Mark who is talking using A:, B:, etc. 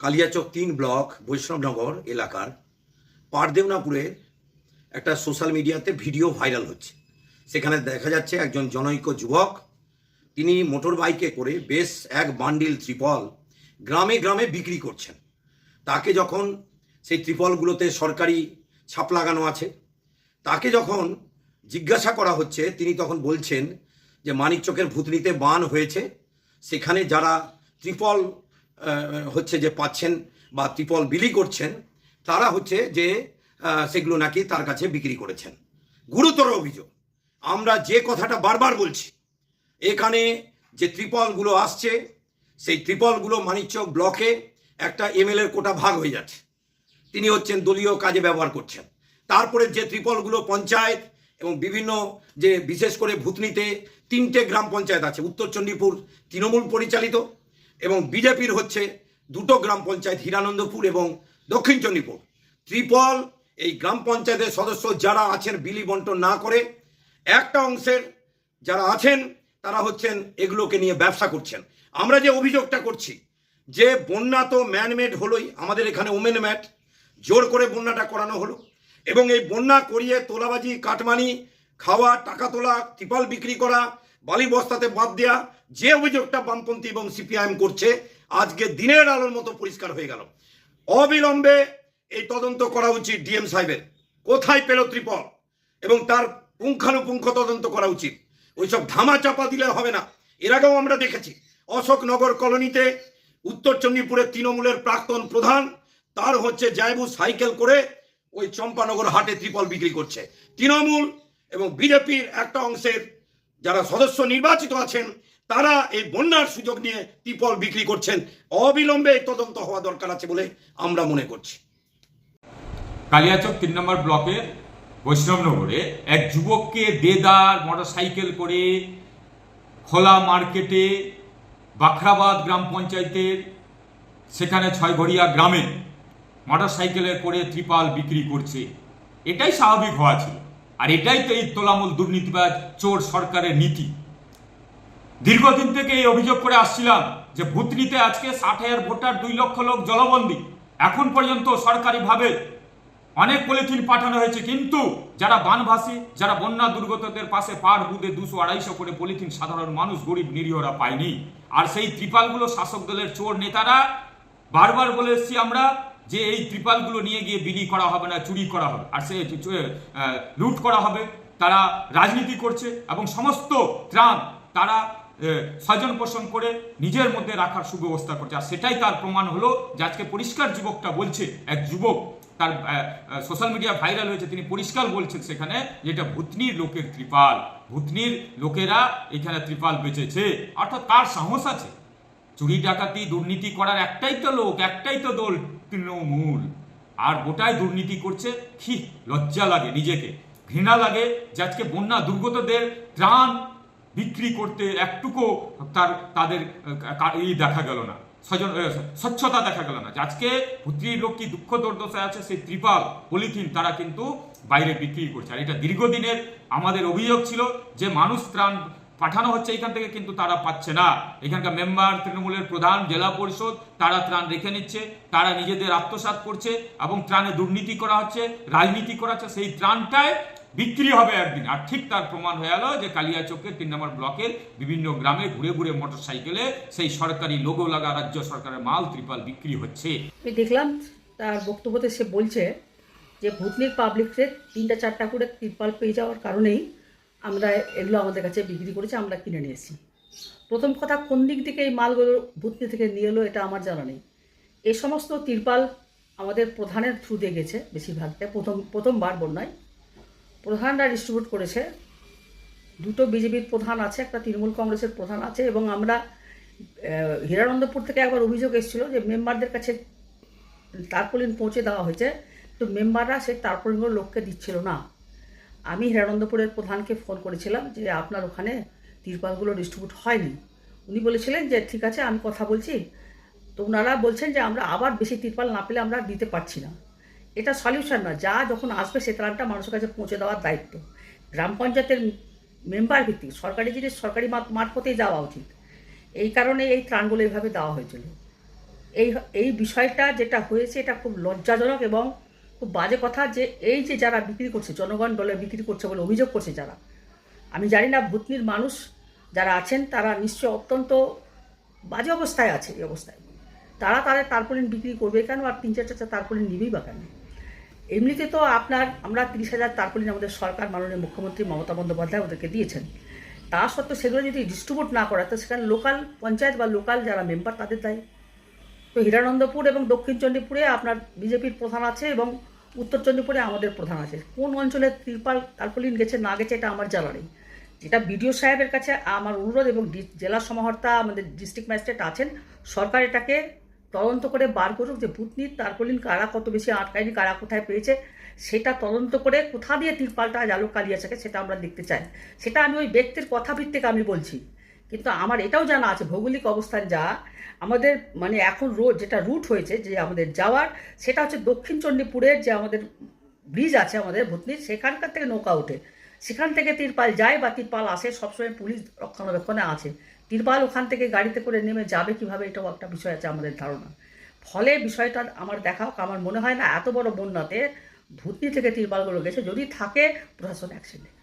A: কালিয়াচক তিন ব্লক বৈষ্ণবনগর এলাকার পারদেবনাপুরে একটা সোশ্যাল মিডিয়াতে ভিডিও ভাইরাল হচ্ছে। সেখানে দেখা যাচ্ছে একজন জনৈক যুবক, তিনি মোটর বাইকে করে বেশ এক বান্ডিল ত্রিপল গ্রামে গ্রামে বিক্রি করছেন। তাকে যখন সেই ত্রিপলগুলোতে সরকারি ছাপ লাগানো আছে, তাকে যখন জিজ্ঞাসা করা হচ্ছে, তিনি তখন বলছেন যে, মানিকচকের ভূতনিতে বান হয়েছে। সেখানে যারা ত্রিপল হচ্ছে যে পাচ্ছেন বা ত্রিপল বিলি করছেন, তারা হচ্ছে যে সেগুলো নাকি তার কাছে বিক্রি করেছেন। গুরুতর অভিযোগ। আমরা যে কথাটা বারবার বলছি, এখানে যে ত্রিপলগুলো আসছে, সেই ত্রিপলগুলো মানিকচক ব্লকে একটা এমএলএর কোটা ভাগ হয়ে যাচ্ছে। তিনি হচ্ছেন দলীয় কাজে ব্যবহার করছেন। তারপরে যে ত্রিপলগুলো পঞ্চায়েত এবং বিভিন্ন যে বিশেষ করে ভূতনিতে তিনটে গ্রাম পঞ্চায়েত আছে, উত্তর চণ্ডীপুর তৃণমূল পরিচালিত। এবং বিজেপির হচ্ছে দুটো গ্রাম পঞ্চায়েত, হিরানন্দপুর এবং দক্ষিণ চণ্ডীপুর ত্রিপল, এই গ্রাম পঞ্চায়েতের সদস্য যারা আছেন, বিলি বন্টন না করে, একটা অংশের যারা আছেন, তারা হচ্ছেন, এগুলোকে নিয়ে ব্যবসা করছেন। আমরা যে অভিযোগটা করছি, যে বন্যা তো ম্যানমেড হলোই, আমাদের এখানে ওমেন ম্যাট জোর করে বন্যাটা করানো হলো, এবং এই বন্যা করিয়ে তোলাবাজি, কাটমানি, খাওয়া, টাকা তোলা, ত্রিপাল বিক্রি করা বালি বস্তাতে বাদ দেওয়া যে অভিযোগটা বামপন্থী এবং সিপিআইএম করছে, আজকে দিনের আলোর মতো পরিষ্কার হয়ে গেল। অবিলম্বে এই তদন্ত করা উচিত ডিএম সাহেবের। কোথায় পেল ত্রিপল? এবং তার পুঙ্খানুপুঙ্খ তদন্ত করা উচিত। ওইসব ধামা চাপা দিলে হবে না। এর আগেও আমরা দেখেছি, অশোকনগর কলোনিতে উত্তর চণ্ডীপুরের তৃণমূলের প্রাক্তন প্রধান, তার হচ্ছে জায়বু সাইকেল করে ওই চম্পানগর হাটে ত্রিপল বিক্রি করছে। তৃণমূল এবং বিজেপির একটা অংশের যারা সদস্য নির্বাচিত আছেন, তারা এই বন্যার সুযোগ নিয়ে ত্রিপল বিক্রি করছেন। অবিলম্বে তদন্ত হওয়া দরকার আছে বলে আমরা মনে করছি।
B: কালিয়াচক তিন নম্বর ব্লকের বৈষ্ণবনগরে এক যুবককে দেদার মোটরসাইকেল করে খোলা মার্কেটে বাখরাবাদ গ্রাম পঞ্চায়েতের সেখানে ছয়ঘড়িয়া গ্রামে মোটর সাইকেলে করে ত্রিপাল বিক্রি করছে। এটাই স্বাভাবিক হওয়া ছিল। আর এটাই তো এই তোলামূল দুর্নীতিবাজ চোর সরকারের নীতি। দীর্ঘদিন থেকে এই অভিযোগ করে আসছিলাম যে ভূতনিতে আজকে ষাট হাজার ভোটার, দুই লক্ষ লোক জলবন্দী। এখন পর্যন্ত সরকারিভাবে অনেক পলিথিন পাঠানো হয়েছে, কিন্তু যারা বানভাসী, যারা বন্যা দুর্গতদের পাশে পার বুধে দুশো আড়াইশো করে পলিথিন, সাধারণ মানুষ, গরিব, নিরীহরা পায়নি। আর সেই ত্রিপালগুলো শাসক দলের চোর নেতারা বারবার বলে এসছি আমরা যে এই ত্রিপালগুলো নিয়ে গিয়ে বিলি করা হবে না, চুরি করা হবে, আর সে লুট করা হবে, তারা রাজনীতি করছে এবং সমস্ত ত্রাণ তারা স্বজন পোষণ করে নিজের মধ্যে রাখার সুব্যবস্থা করছে। আর সেটাই তার প্রমাণ হলো যে আজকে পরিষ্কার যুবকটা বলছে, এক যুবক তার সোশ্যাল মিডিয়া ভাইরাল হয়েছে, তিনি পরিষ্কার বলছেন সেখানে যে এটা ভূতনির লোকের ত্রিপাল, ভূতনির লোকেরা এখানে ত্রিপাল বেচেছে। অর্থাৎ তার সাহস আছে? চুরি ডাকাতি, দুর্নীতি করার একটাই তো লোক, একটাই তো দল তৃণমূল আর গোটায় দুর্নীতি করছে কি লজ্জা লাগে নিজেকে। ঘৃণা লাগে যে আজকে বন্যা দুর্গতদের ত্রাণ বিক্রি করতে একটুকু তার, তাদের ই দেখা গেল না। স্বজন স্বচ্ছতা দেখা গেল না। আজকে পুত্রীর লোক কি দুঃখ দুর্দশায় আছে, সেই ত্রিপাল, পলিথিন তারা কিন্তু বাইরে বিক্রি করছে। আর এটা দীর্ঘদিনের আমাদের অভিযোগ ছিল যে মানুষ ত্রাণ পাঠানো হচ্ছে এখান থেকে, কিন্তু তারা পাচ্ছে না। এখানকার মেম্বার তৃণমূলের প্রধান জেলা পরিষদ, তারা ত্রাণ রেখে নিচ্ছে, তারা নিজেদের আত্মসাৎ করছে এবং ত্রাণে দুর্নীতি করা হচ্ছে, রাজনীতি করা হচ্ছে, সেই ত্রাণটায় বিক্রি হবে একদিন। আর ঠিক তার প্রমাণ হয়ে গেল যে কালিয়াচকের তিন নম্বর ব্লকের বিভিন্ন গ্রামে ঘুরে ঘুরে মোটর সাইকেলে সেই সরকারি লোগো লাগা রাজ্য সরকারের মাল ত্রিপাল বিক্রি হচ্ছে।
C: আমি দেখলাম তার বক্তব্যতে সে বলছে যে ভূতনির পাবলিককে তিনটা চারটা করে ত্রিপাল পেয়ে যাওয়ার কারণেই আমরা এগুলো আমাদের কাছে বিক্রি করেছি, আমরা কিনে নিয়েছি প্রথম কথা, কোন দিক থেকে এই মালগুলো ভূতনি থেকে নিয়ে এলো এটা আমার জানা নেই। এই সমস্ত তিরপাল আমাদের প্রধানের থ্রু দিয়ে গেছে বেশিরভাগটা, প্রথম, প্রথমবার বন্যায়। প্রধানরা ডিস্ট্রিবিউট করেছে। দুটো বিজেপির প্রধান আছে, একটা তৃণমূল কংগ্রেসের প্রধান আছে এবং আমরা হিরানন্দপুর থেকে একবার অভিযোগ এসেছিল যে মেম্বারদের কাছে তারপলিন পৌঁছে দেওয়া হয়েছে তো মেম্বাররা সেই তারপলিনগুলো লোককে দিচ্ছিল না। আমি হিরানন্দপুরের প্রধানকে ফোন করেছিলাম যে আপনার ওখানে তিরপালগুলো ডিস্ট্রিবিউট হয়নি। উনি বলেছিলেন যে, ঠিক আছে, আমি কথা বলছি। তো ওনারা বলছেন যে, আমরা আবার বেশি তিরপাল না পেলে আমরা দিতে পারছি না। এটা সলিউশন না যা যখন আসবে, সে ত্রাণটা মানুষের কাছে পৌঁছে দেওয়ার দায়িত্ব। গ্রাম পঞ্চায়েতের মেম্বার ভিত্তিক, সরকারি জিনিস সরকারি মারফতেই যাওয়া উচিত। এই কারণে এই ত্রাণগুলো এইভাবে দেওয়া হয়েছিল। এই এই বিষয়টা যেটা হয়েছে, এটা খুব লজ্জাজনক এবং খুব বাজে কথা যে এই যে যারা বিক্রি করছে, জনগণ দলে বিক্রি করছে বলে অভিযোগ করছে যারা, আমি জানি না ভূতনির মানুষ যারা আছেন তারা নিশ্চয় অত্যন্ত বাজে অবস্থায় আছে এই অবস্থায়। তারা তাদের তারপলিন বিক্রি করবে কেন? আর তিন চার চারটা তারপলিন নিবেই বা কেন? এমনিতে তো আপনার, আমরা তিরিশ হাজার তারপলিন আমাদের সরকার মাননীয় মুখ্যমন্ত্রী মমতা বন্দ্যোপাধ্যায় ওদেরকে দিয়েছেন। তা সত্ত্বেও সেগুলো যদি ডিস্ট্রিবিউট না করা, তো সেখানে লোকাল পঞ্চায়েত বা লোকাল যারা মেম্বার তাদের দায়ী। তো হিরানন্দপুর এবং দক্ষিণ চণ্ডীপুরে আপনার বিজেপির প্রধান আছে এবং উত্তর চণ্ডীপুরে আমাদের প্রধান আছে। কোন অঞ্চলে ত্রিপাল তারপলিন গেছে, না গেছে, এটা আমার জানা নেই। যেটা বিডিও সাহেবের কাছে আমার অনুরোধ এবং জেলা সমাহর্তা আমাদের ডিস্ট্রিক্ট ম্যাজিস্ট্রেট আছেন, সরকার এটাকে তদন্ত করে বার করুক যে ভূতনির তারপলিন কারা কত বেশি আটকায়নি, কারা কোথায় পেয়েছে, সেটা তদন্ত করে কোথা দিয়ে তিরপালটা জালুক কালিয়াচাকে সেটা আমরা দেখতে চাই। সেটা আমি ওই ব্যক্তির কথা ভিত্তিক আমি বলছি। কিন্তু আমার এটাও জানা আছে, ভৌগোলিক অবস্থান যা, আমাদের মানে এখন রোড যেটা রুট হয়েছে, যে আমাদের যাওয়ার, সেটা হচ্ছে দক্ষিণ চণ্ডীপুরের যে আমাদের ব্রিজ আছে, আমাদের ভূতনির, সেখানকার থেকে নৌকা ওঠে। সেখান থেকে তিরপাল যায় বা তিরপাল আসে, সবসময় পুলিশ রক্ষণাবেক্ষণে আছে। তিরপাল ওখান থেকে গাড়িতে করে নেমে যাবে কীভাবে, এটাও একটা বিষয় আছে আমাদের ধারণা। ফলে বিষয়টা আমার দেখা হোক, আমার মনে হয় না, এত বড় বন্যাতে ভূতনি থেকে তিরপালগুলো গেছে, যদি থাকে, প্রশাসন অ্যাকশন নেয়।